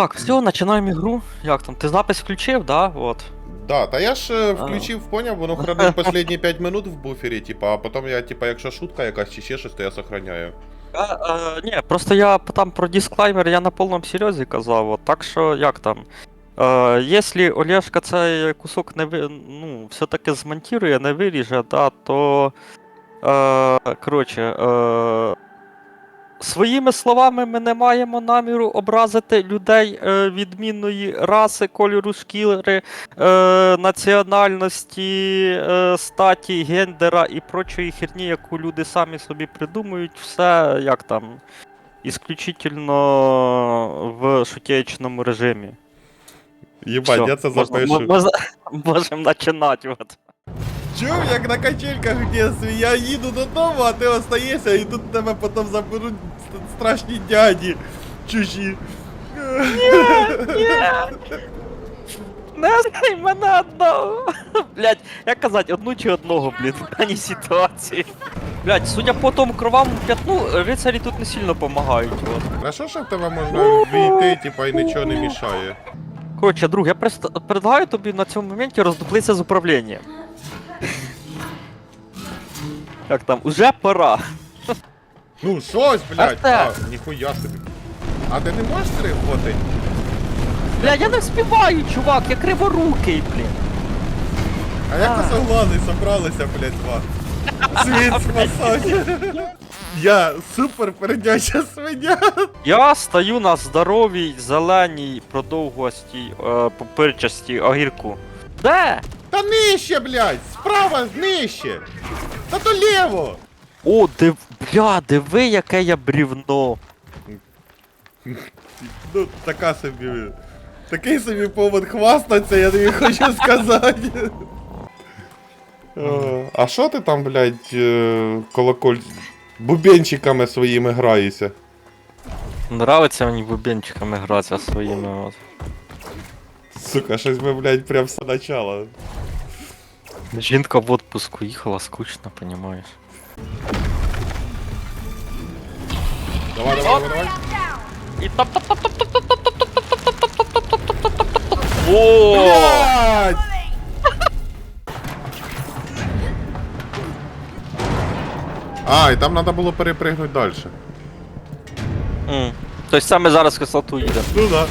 Так, все, починаємо ігру. Як там? Ти запис включив, да? От. Да, та я ж е, включив, поняв, воно хранить останні 5 минут в буфері, типа, а потім я, типа, якщо шутка якась чи ще щось, то я сохраняю. А, а, ні, просто я там про дисклаймер я на повному серйозі казав, от, так що як там. Е, якщо Олешка цей кусок не ви, ну, все-таки змонтує, не виріже, да, то. Е, коротше, е, своїми словами ми не маємо наміру образити людей е, відмінної раси, кольору шкіри, е, національності, е, статі, гендера і прочої херні, яку люди самі собі придумують, все як там. Ісключительно в шутєчному режимі. Єбать, Всьо, я це можна- запишу. можна- Можемо починати. От. Чув, як на качельках в дитинстві, я їду додому, а ти остаєшся, і тут тебе потім заберуть ст- страшні дяді чужі. Не знай мене одного. Блять, як казати, одну чи одного, блін, в даній ситуації. Блять, судя по тому кровавому п'ятну, рицарі тут не сильно допомагають. Хорошо, що в тебе можна війти, типа, і нічого не мішає. Коротше, друг, я предлагаю тобі на цьому моменті роздуплитися з управлінням. Як там, уже пора. Ну, щось, блядь, А а, ніхуя собі. А ти не можеш трихотить? Бля, я не вспіваю, чувак, я криворукий, блін. А як согласні собралися, блядь, з вас? Світ спасати. Я супер передяча свиня. Я стою на здоровій, зеленій, продовгостій, е, пупирчастій огірку. Де? Та нижче, блядь, справа нижче. Та то ліво. О, див... бля, диви, яке я брівно. Ну, така собі. Такий собі повод хвастатися, я тобі хочу сказати. Е, А що ти там, блядь, е, колоколь бубенчиками своїми граєшся? Нравиться мені бубенчиками гратися своїми. От. Сука, щось ми, блядь, прям все начало. Жінка в отпуску їхала, скучно, понімаєш. Давай, давай, давай, давай. І топ топ топ топ топ топ топ топ топ топ топ топ топ топ топ топ топ топ топ О! Блядь! А, і там треба було перепригнути далі. М. Тобто саме зараз кислоту їде. Ну да.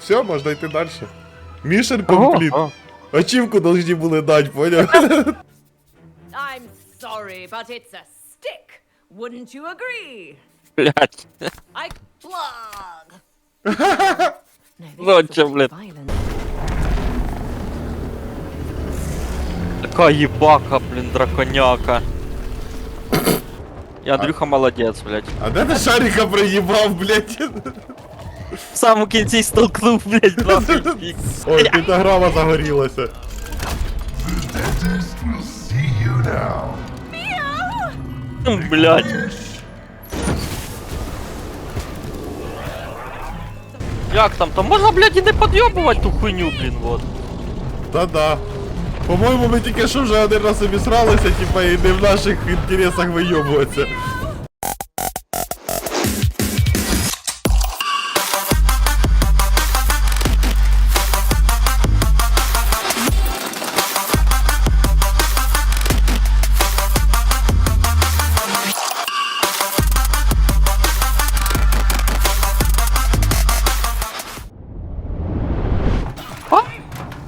Все, можна йти далі. Мішен компліт. ого. Ачівку должні були дати, поняв? I'm sorry, but it's a. Wouldn't you agree? Блять. I blog. Лонча, блин. Такая ебака, блин, драконяка. Я а- Андрюха молодец, блядь. А да ты шарика проебал, блядь. В саму кінці столкнув, блядь, два фікс. Ой, пентаграма загорелась. The dentist will see you now. Блядь. Як там? Там можна, блядь, і не підйобувати ту хуйню, блін, вот. Та-да. По-моєму, ми тільки що вже один раз обісралися, типа, і не в наших інтересах вийобуватися.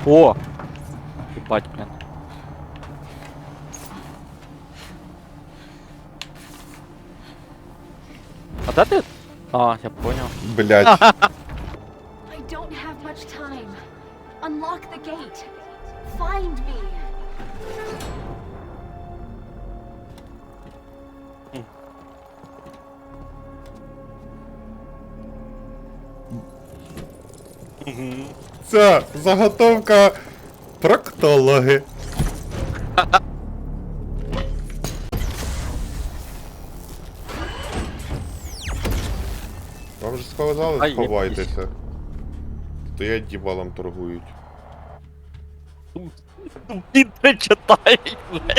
О! Ебать, блін. А де ти? А, я понял. Блядь. Це заготовка проктологи. Вам же сказали, Ай, сховайтеся. Стоять дібалом торгують. Він не читає, блядь.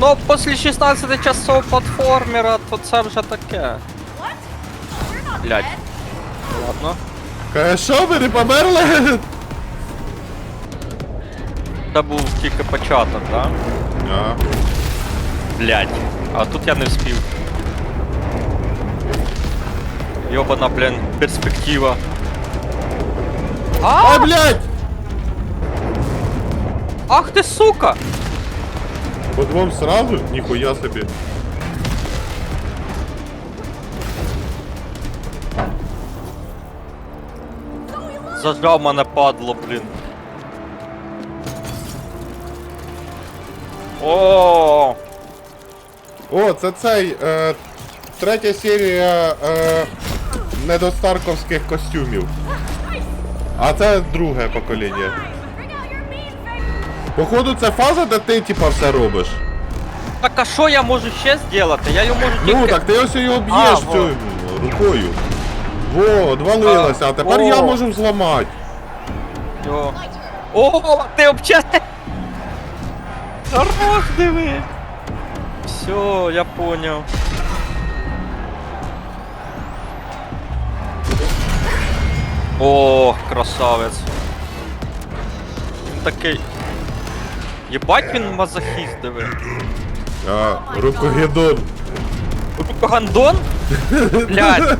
Ну, після 16 часов платформера, то це вже таке. Блядь. Ладно. Каже, що ви не померли? Це був тільки початок, да? Ага. Блядь. А тут я не вспів. Йобана, блін, перспектива. А, А, блядь! ах ти сука! По двом сразу? Ніхуя собі. Зажав мене падло, блін. О, О, це цей. Е, третя серія е, недостарковських костюмів. А це друге покоління. Походу, це фаза, де ти типа все робиш. так а що я можу ще зробити? Я його можу тільки... Ну, так ти ось його б'єш цю рукою. Во, одвалилося, а тепер о. я можу зламати. Йо. О, ти обчати! Хорош, диви! Все, я понял. О, красавець. Він такий. Єбать він мазохіст, диви. А, рукогедон. Рукогандон? Блядь.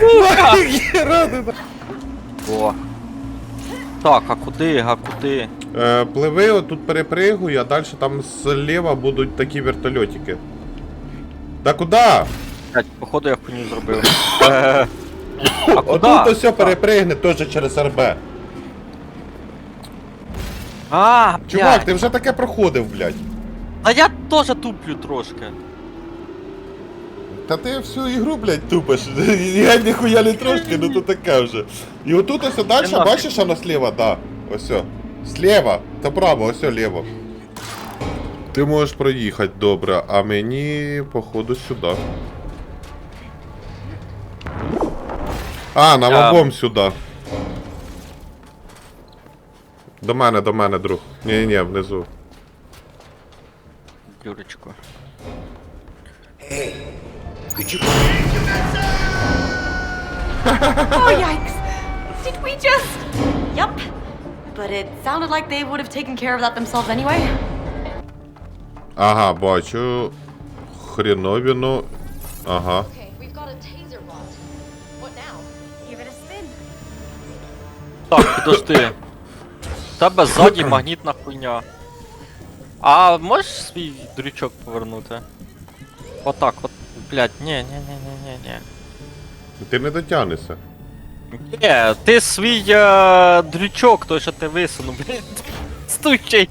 Сука! О. Так, а куди, а куди? Е, пливи, отут перепригуй, а далі там зліва будуть такі вертольотики. Та куди? Блядь, походу я хуйню зробив. Е, А куди? Отут ось перепригне теж через РБ. А, Чувак, блядь. ти вже таке проходив, блядь. А я теж туплю трошки. Та ти всю ігру, блядь, тупиш. Я ніхуя не трошки, ну то таке вже. І отут ось далі, нафіг. бачиш, воно сліва, да. Ось. о. Сліва, та право, ось о, ліво. Ти можеш проїхати добре, а мені, походу, сюди. А, на Я- вагом сюди. До мене, до мене, друг. Ні-ні, внизу. Юрочку. Oh, yikes. Did we just. Yep. But it sounded like they would have taken care of that themselves anyway. Ага, бачу. Хреновіну. Ага. Так, підожди. Тебе ззаді магнітна хуйня. А можеш свій дрючок повернути? Отак, от. Блядь, ні, ні, ні, ні, ні, ні. Ти не дотягнешся. Ні, ти свій е, дрючок, той, що ти висунув, блядь. Стучий.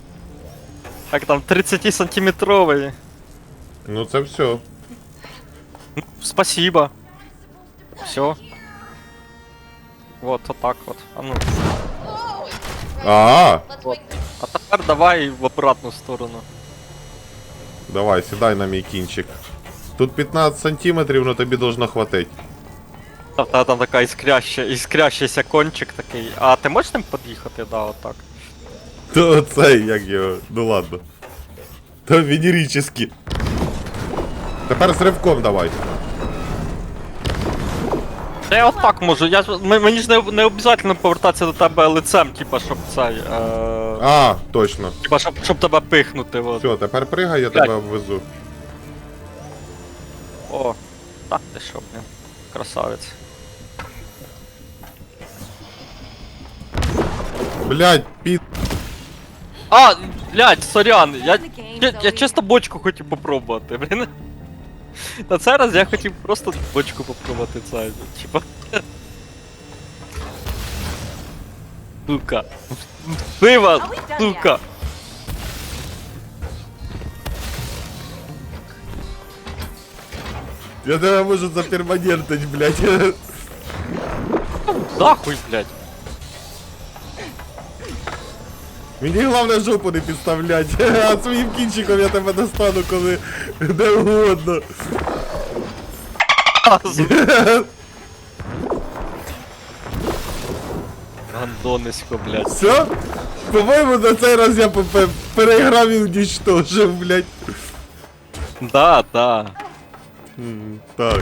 Так там 30 сантиметровий. Ну це все. Спасибо. Все. Вот, отак от. А ну. А. А тепер давай в обратну сторону. давай, сідай на мій кінчик. Тут 15 сантиметрів, но тобі должно хватить. Та, та там така іскряща, іскрящийся кончик такий. А ти можеш ним під'їхати? Да, отак. То цей, як його. Ну ладно. То венерически. Тепер з ривком давай. Та я отак можу, я ж. м- Мені ж не, не обов'язково повертатися до тебе лицем, типа, щоб цей. Е, А, точно. типа, щоб, щоб тебе пихнути, от. Все, тепер пригай, я тебе обвезу. О, так ти що, блін. Красавець. Блять, під. А, блядь, сорян, я, я, я чисто бочку хотів попробувати, блін. На цей раз я хотів просто бочку попробувати це, типа. Сука. Пива, сука. Я тебе можу заперманентить, блять. Нахуй, блядь. Мені головне жопу не підставлять, а своїм кінчиком я тебе достану, коли де угодно. Гандонисько, блядь. Все? По-моєму, на цей раз я пе- переіграв і уничтожив, блядь. Да, да. М, Так.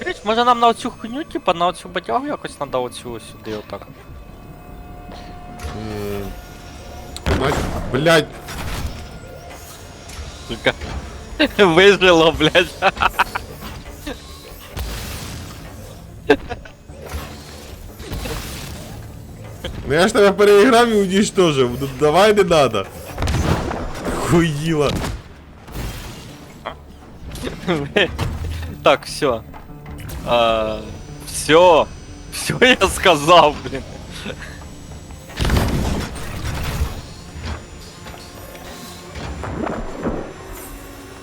Річ, може нам на оцю хуйню, типа на оцю батягу якось надо оцю сюди отак. М, Мать, блядь, Тільки вижило, блядь. ну я ж тебе переіграв і уничтожив. Ну давай не надо. Хуїла. Так, все. А, все. Все я сказав, блін.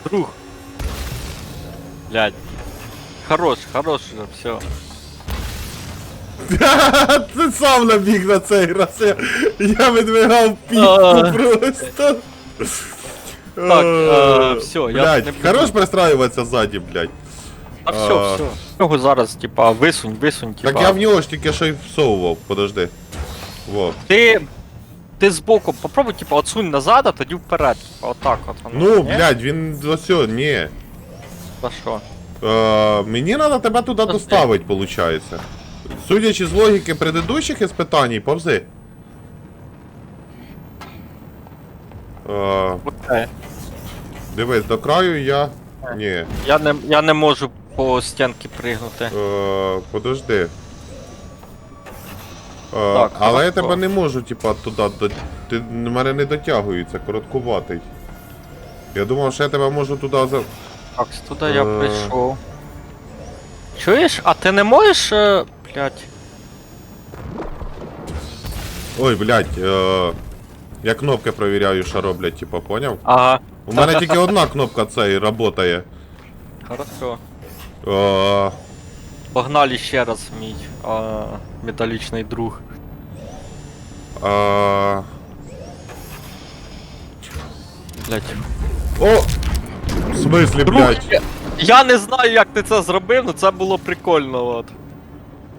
Друг. Блядь. Хорош, хорош уже, все. Ти сам набіг на цей раз. Я, я видвигав А. пітку просто. Так, Е, е, всьо, я Блядь, не буду. хорош пристраиватися ззаді, блядь. А все, А. все. Його зараз, типа, висунь, висунь, типа. Так я в нього ж тільки що й всовував, подожди. Во. Ти. Ти збоку попробуй, типа, отсунь назад, а тоді вперед. Типа, отак от. воно, Ну, ні? блядь, він ось, ні. Та що? Е, мені треба тебе туди доставити, виходить. Судячи з логіки предыдущих іспитаній, повзи. Е, Окей. дивись, до краю я. Ні. Я не, я не можу по стінки пригнути. Е, подожди. Е, Так, але я хорошо. тебе не можу, типа, туди до. Ти в мене не дотягується, короткуватий. Я думав, що я тебе можу туди за. Так, туди я Е. прийшов. Чуєш? А ти не можеш. е, Блять. Ой, блядь, е... я кнопки провіряю, що роблять, типа, поняв? Ага. У мене тільки одна кнопка цей работає. Хорошо. Е... Погнали ще раз, мій а, металічний друг. Е... Блять. О! В смислі, я, я не знаю, як ти це зробив, але це було прикольно, от.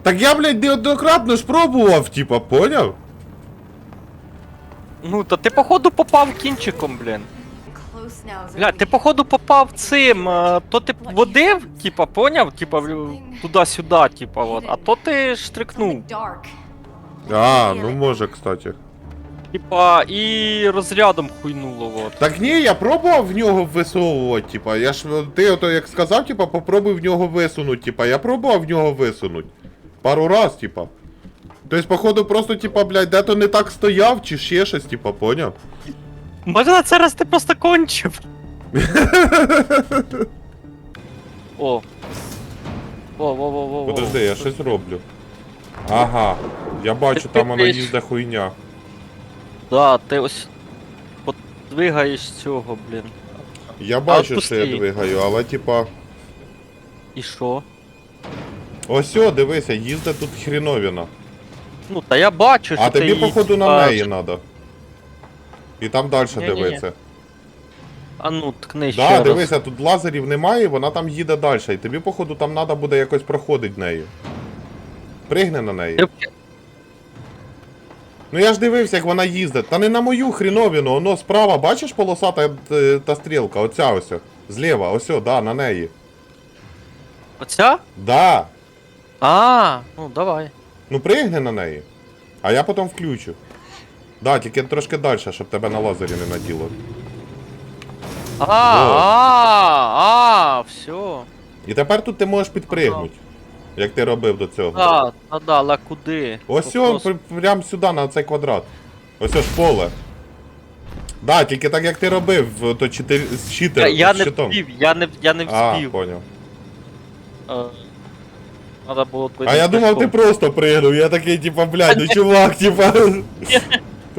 Так я, блядь, неоднократно ж пробував, типа, поняв? Ну, та ти походу попав кінчиком, блін. Блядь, ти походу попав цим, а, то ти водив, типа, поняв? Типа в- туди-сюди, типа, от, а то ти штрикнув. А, ну може, кстати. Типа, і розрядом хуйнуло, от. Так ні, я пробував в нього висовувати, типа, я ж ти ото як сказав, типа, попробуй в нього висунуть, типа, я пробував в нього висунуть. Пару раз, типа. Тобто, походу, просто, типа, блядь, де-то не так стояв, чи ще щось, типа, поняв? Може на це раз ти просто кончив. О. О, во, во, во, во. Подожди, я щось роблю. Ага, я бачу, там ти- їзде хуйня. Да, ти ось подвигаєш цього, блін. Я бачу, що я двигаю, але типа. І що? Ось о, дивися, їзде тут хріновіна. Ну, та я бачу, що А ти тобі, походу, на неї треба. І там далі Ні-ні-ні. дивиться. А ну, ткни ще Да, раз. дивися, тут лазерів немає, вона там їде далі. І тобі, походу, там треба буде якось проходити нею. Пригни на неї. Ти- Ну я ж дивився, як вона їздить. Та не на мою хріновіну, воно справа, бачиш полосата е, та стрілка, оця ось. Зліва, ось, да, на неї. Оця? Да. А, ну давай. Ну пригни на неї. А я потім включу. Да, тільки трошки далі, щоб тебе на лазері не наділо. А, а, а, все. І тепер тут ти можеш підпригнути. Як ти робив до цього. Да, да, да, але куди? Ось он, просто- прям сюди, на цей квадрат. Ось ось поле. Да, тільки так як ти робив, то чотири з читер, я з не щитом. вспів, я не, я не А, вспів. поняв. Е, Надо було А я думав, ти просто пригнув. Я такий, типа, блядь, ну чувак, типа.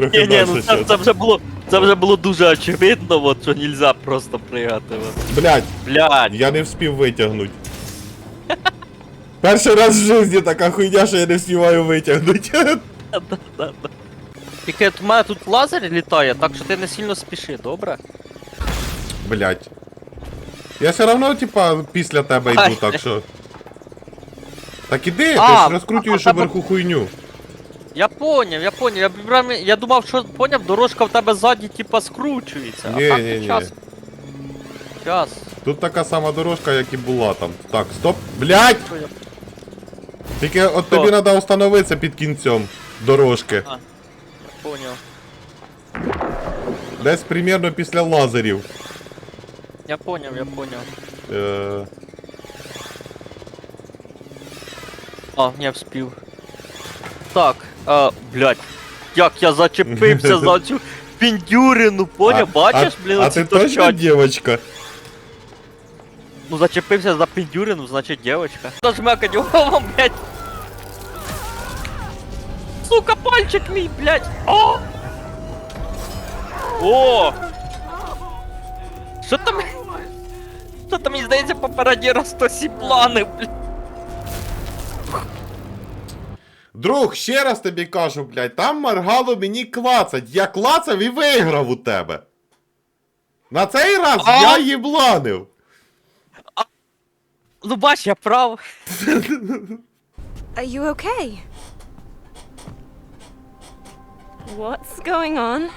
Трохи Ні, ні, дальше ну це, щас. це вже було. Це вже було дуже очевидно, от, що нельзя просто пригати. От. Блядь, Блядь. я не вспів витягнути. Перший раз в житті така хуйня, що я не встигаю витягнути. Да-да-да. Тільки от у мене тут лазер літає, так що ти не сильно спіши, добре? Блядь. Я все одно, типа, після тебе йду, так що. Так іди, ти ж розкручуєш а, а, хуйню. Я поняв, я поняв. Я, прям- я думав, що поняв, дорожка в тебе ззаді, типа, скручується. Ні, а так ні, ні. час. Час. Тут така сама дорожка, як і була там. Так, стоп. Блять! Що я- Тільки от Що? тобі треба остановитися під кінцем дорожки. Я поняв. Десь примерно після лазерів. Я поняв, я поняв. Е, А, не вспів. Так, а, блядь. Як я зачепився за цю піндюрину, поняв? Бачиш, блін, а оці ти точно торчать. дівчинка? Ну зачепився за піндюрину, значить девочка. Нажмякать, о, блядь. Сука, пальчик мій, блядь. О! О! Що там? Що там, мені здається, попереді ростосі плани, блядь. Друг, ще раз тобі кажу, блядь, там моргало мені клацать. Я клацав і виграв у тебе. На цей раз А? я їбланив. Ну бач, я прав. Are you okay? What's going on?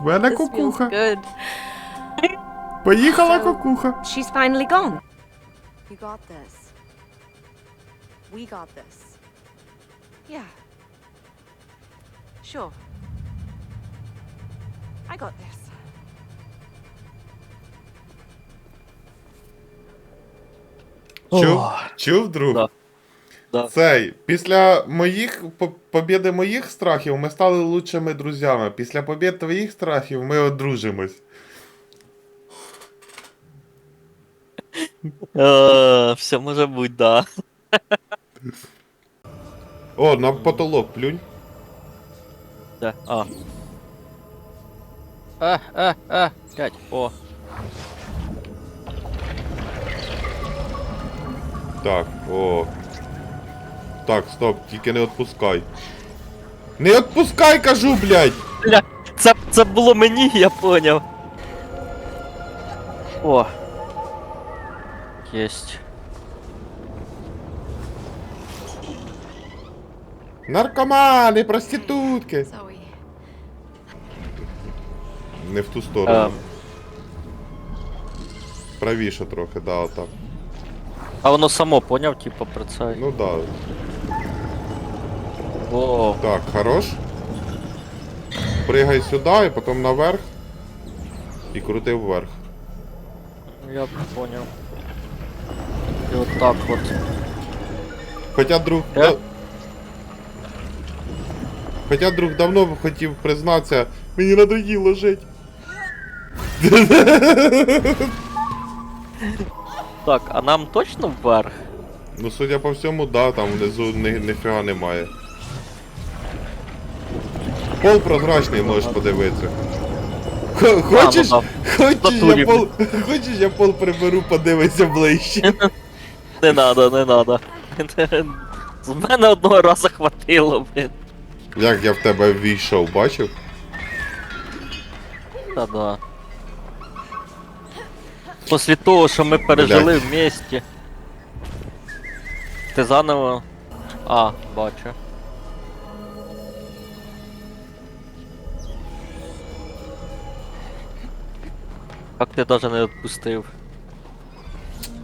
В мене This feels кукуха. good. Поїхала кукуха. She's finally gone. You got this. We got this. Yeah. Sure. I got this. Чув? Чув, друг? Да. Да. Цей, після моїх по- побєди моїх страхів ми стали лучшими друзями. Після побєд твоїх страхів ми одружимось. Е, Все може бути, да. О, на потолок плюнь. Де? А. Е, е, е, блядь, о. Так, о. Так, стоп, тільки не відпускай. Не відпускай, кажу, блядь! Бля, це, це було мені, я поняв. О. Єсть. Наркомани, проститутки. Не в ту сторону. Ем. Правіше трохи, да, отак. А воно само поняв, типу, про це. Ну да. О, Так, хорош. Пригай сюди і потім наверх. І крути вверх. я поняв. І от так от. Хоча друг. Е? да- Хоча друг давно хотів признатися, мені надоїло жити. Так, а нам точно вверх? Ну, судя по всьому, да, там внизу ні, ніфіга немає. Пол прозрачний можеш подивитися. Хо- Хочеш, ну хочеш, я натурі. пол, хочеш, я пол приберу, подивися ближче. Не надо, не надо. З мене одного разу хватило, блін. Як я в тебе ввійшов, бачив? Та да. Після того, що ми пережили Блядь. вместе. Ти заново. А, бачу. Як ти даже не відпустив?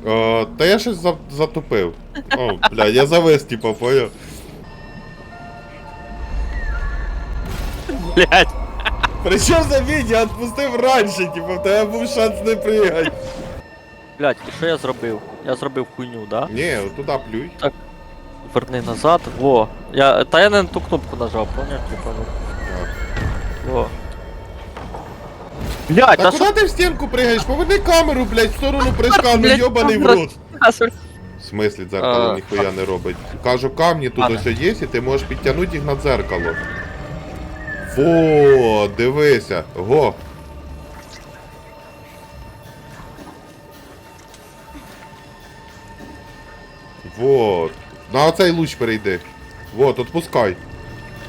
О, та я щось за, затупив. О, бля, я завис, типа, поняв. Блять! Причому заміть, я відпустив раніше, типа, в тебе був шанс не пригати. Блять, і що я зробив? Я зробив хуйню, да? Ні, туди плюй. Верни назад. Во. Я. Та я не на ту кнопку нажав, поняв? Типа, ну. Во. Блять, Та а куди що ти в стінку пригаєш? Поверни камеру, блядь, в сторону прыжка, ну Блядь, йобаний в камера. рот. В смислі, дзеркало А. ніхуя не робить. Кажу, камні тут Ладно. ось є, і ти можеш підтягнути їх на дзеркало. Во, дивися. Го. Вот. На оцей луч перейди. Вот, отпускай.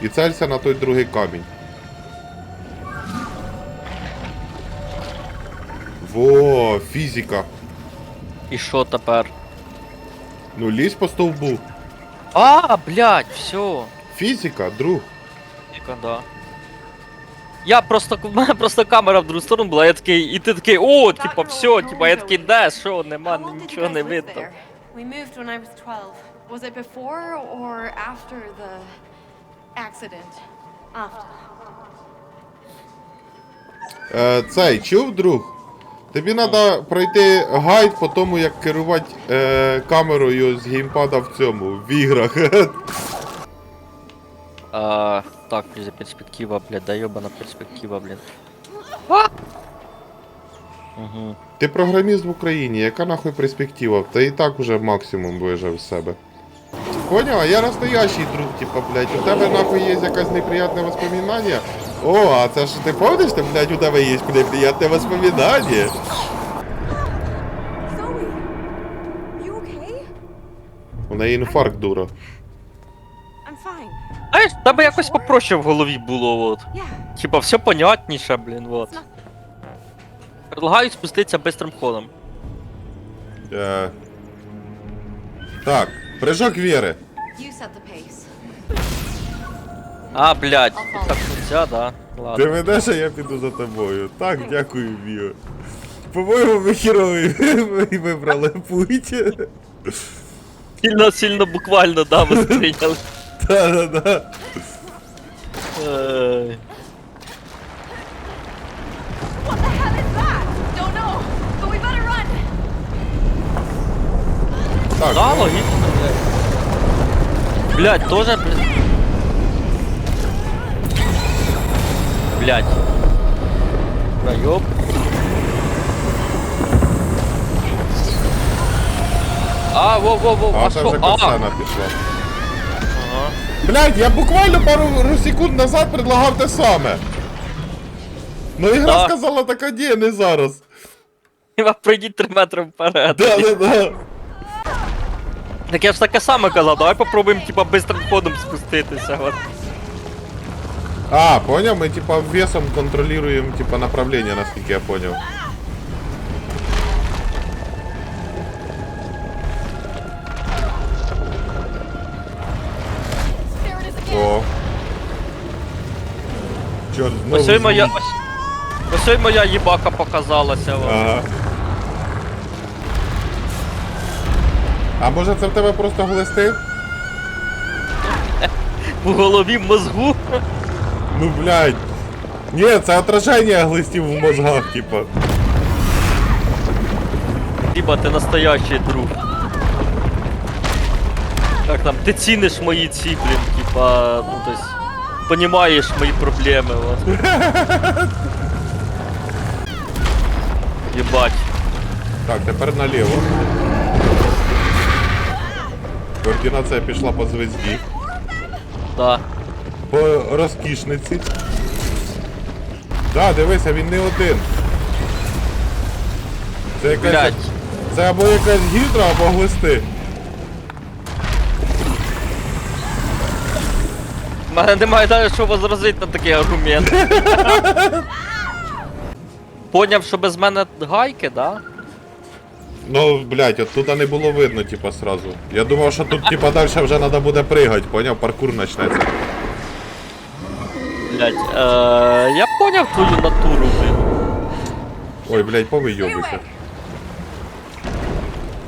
І целься на той другий камінь. Во, фізика. І що тепер? Ну лізь по стовбу. А, блядь, все. Фізика, друг. Фізика, да. Я просто, в мене просто камера в другу сторону була, я такий, і ти такий, о, типа, все, типа, я такий, де, що, нема, нічого не видно. We moved when I was 12. Was it before or after the accident? After. Е, цей, чув, друг? Тобі треба пройти гайд по тому, як керувати е, камерою з геймпада в цьому, в іграх. А, так, за перспектива, блядь, да ёбана перспектива, блін. Угу. Ти програміст в Україні, яка нахуй перспектива? Та і так уже максимум вижив з себе. Поняла? Я настоящий друг, типа, блядь, у тебе нахуй є якесь неприятне воспоминання? О, а це ж ти помниш, ти, блядь, у тебе є неприятне воспоминання? У неї інфаркт, дура. Знаєш, в тебе якось попроще в голові було, от. Типа, все понятніше, блін, от. Предлагаю спуститися бистрим ходом. Е... Так, прыжок віри. You set the pace. А, блядь, так нельзя, да. Ти Ладно. ведеш, а я піду за тобою. Так, дякую, Віо. По-моєму, ми херовий ви вибрали путь. Сильно, сильно буквально, да, ви сприйняли. Да-да-да. Ей. What the hell is that? Don't know, but we better run. Так, Да, ну, логічно, блядь. Блядь, тоже, блядь. Блядь. Проёб. А, во-во-во, а а це що? вже А, катсцена пішла. Ага. Блядь, я буквально пару секунд назад предлагав те саме. Ну ігра Да. сказала така, ні, не зараз. Пройдіть 3 метри вперед. Да-да-да. Так я ж таке саме казав, давай попробуємо, типа, бистрим ходом спуститися. От. А, понял, ми типа весом контролюємо типа направлення, наскільки я понял. Чорт, знову. Ось і моя. звук. Ось, ось моя їбака показалася. От. Ага. А може це в тебе просто глисти? В голові в мозгу. Ну блядь. Ні, це отраження глистів в мозгах, типа. Хіба ти настоящий друг. Как там, ти ціниш мої ці, блін, типа, ну то есть, понімаєш мої проблеми, от. Єбать. Так, тепер наліво. Координація пішла по звезді. Да. По розкішниці. Да, дивися, він не один. Це якась. Блять. Це або якась гідра, або глисти. У мене немає навіть що возразити на такий аргумент. Поняв, що без мене гайки, да? Ну, блядь, от тут не було видно, типа, сразу. Я думав, що тут, типа, далі вже треба буде пригати, поняв, паркур почнеться. Блять. Е, я поняв твою натуру, блін. Ой, блядь, повийобуйся.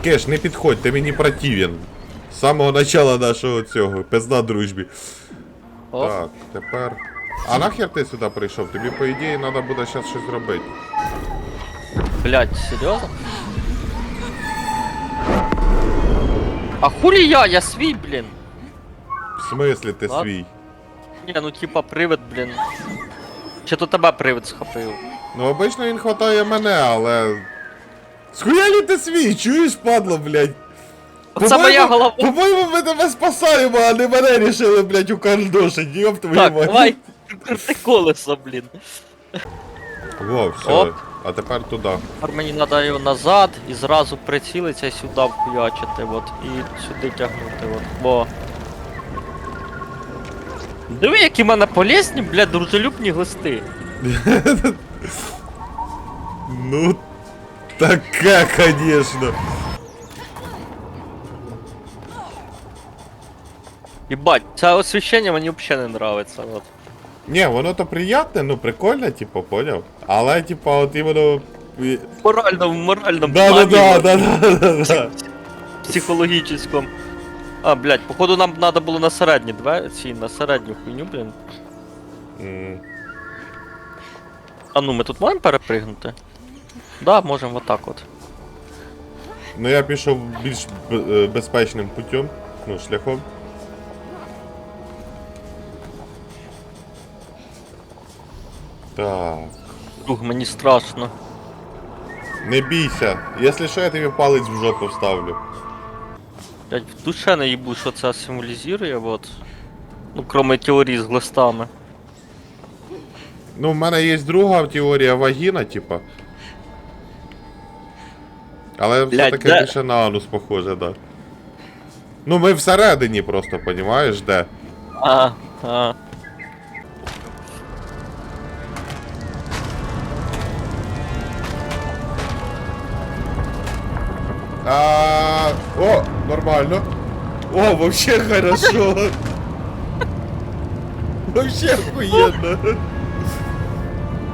Кеш, не підходь, ти мені противен. З самого начала нашого цього, пизда дружбі. О, Так, тепер. А нахер ти сюди прийшов? Тобі, по ідеї, треба буде зараз щось зробити. блять, серйозно? А хулі я, я свій, блін. В смислі ти Ладно. свій? Ні, ну типа привид, блін. Чи то тебе привид схопив? Ну, обично він хватає мене, але. Схуялі ти свій, чуєш, падло, блядь? Оце моя голова. По-моєму, ми тебе спасаємо, а не мене рішили, блядь, укардошить, йоп твою Так, мать. давай, крути колесо, блін. Во, все. Оп. А тепер туди. Тепер мені треба його назад і зразу прицілитися і сюди вхуячити, от, і сюди тягнути, от. Во. Диви, які в мене полезні, блядь, дружелюбні глисти. Ну, таке, конечно. Єбать, це освіщення мені взагалі не нравиться. От. Ні, воно то приятне, ну прикольне, типу, поняв. Але, типа, от іменно. і- В моральному, Да, да, плані, да, да, да, да, да. психологічному. А, блядь, походу нам треба було на середні двері, ці, на середню хуйню, блін. М. А ну, ми тут можемо перепригнути? Да, можемо отак от. Ну я пішов більш е, безпечним путем, ну, шляхом. Так. Друг, мені страшно. Не бійся. Якщо що, я тобі палець в жопу вставлю. Блядь, в душе не їбу, що це символізує, от. Ну, кроме теорії з глистами. Ну, в мене є друга теорія вагіна, типа. Але Блядь, все-таки де? більше на анус похоже, да. Ну, ми всередині просто, понімаєш, де? А, а. А, О, нормально. О, вообще хорошо. Вообще охуенно.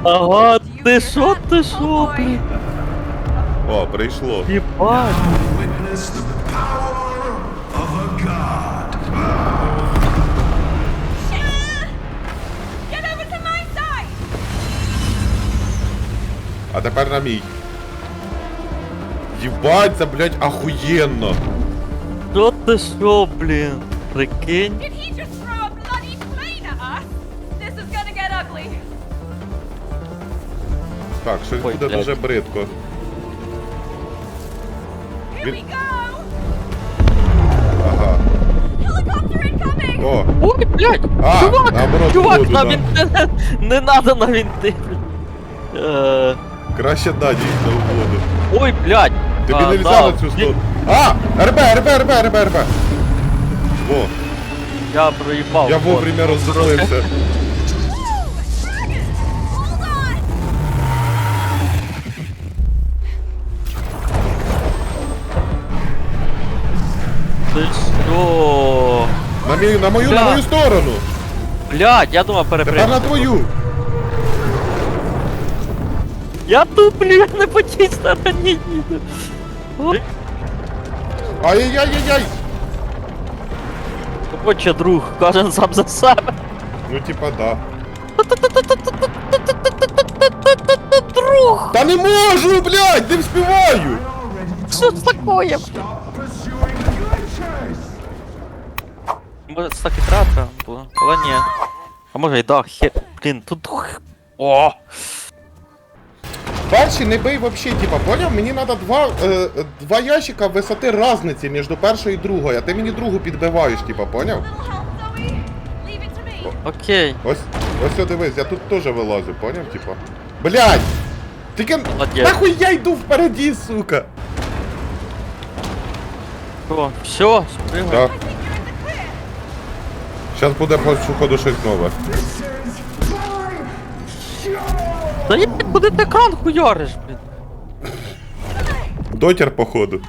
Ага, ти що, ти що, блін? О, прийшло. Єбать. witness the power of a god. Get over to my side! А тепер на мій. bloody plane at us? This is gonna get ugly. Так, щось Ой, буде блядь. дуже бридко. Here Він- we go! Ага. Helicopter incoming! О, Ой, блядь! А, чувак! наоборот, чувак, воду, на да. вінти не, не надо на вінти, блядь. Е, краще да, дійсно в воду. ой, блядь! Тобі А, не да, на цю сторону. А! РБ, РБ, РБ, РБ, РБ. О, Я проїбав. я вовремя on! Ти що? На, мій, на мою, на Да. мою сторону. Блядь, я думав Тепер на твою. Я тут, блядь, не по тій стороні їду. Ой, Ай-яй-яй-яй. Хоче друг, кожен сам за себе. Ну, типа, да. Друг! Та не можу, блядь, не вспіваю. Що це таке? Pursuing glitches. Може це так і треба було, але ні. А може і да, хе... Блін, тут... х- О! Перший не бий вообще, типа, поняв? Мені треба два, е, два ящика висоти разниці між першою і другою, а ти мені другу підбиваєш, типа, поняв? Окей. Ось, ось дивись, я тут теж вилазю, поняв, типа? Блядь! Тільки Молодець. нахуй я йду впереді, сука! О, все, спригай. Так. Зараз буде походу щось нове. Да я куди ти екран хуяриш, блін? Дотір, походу.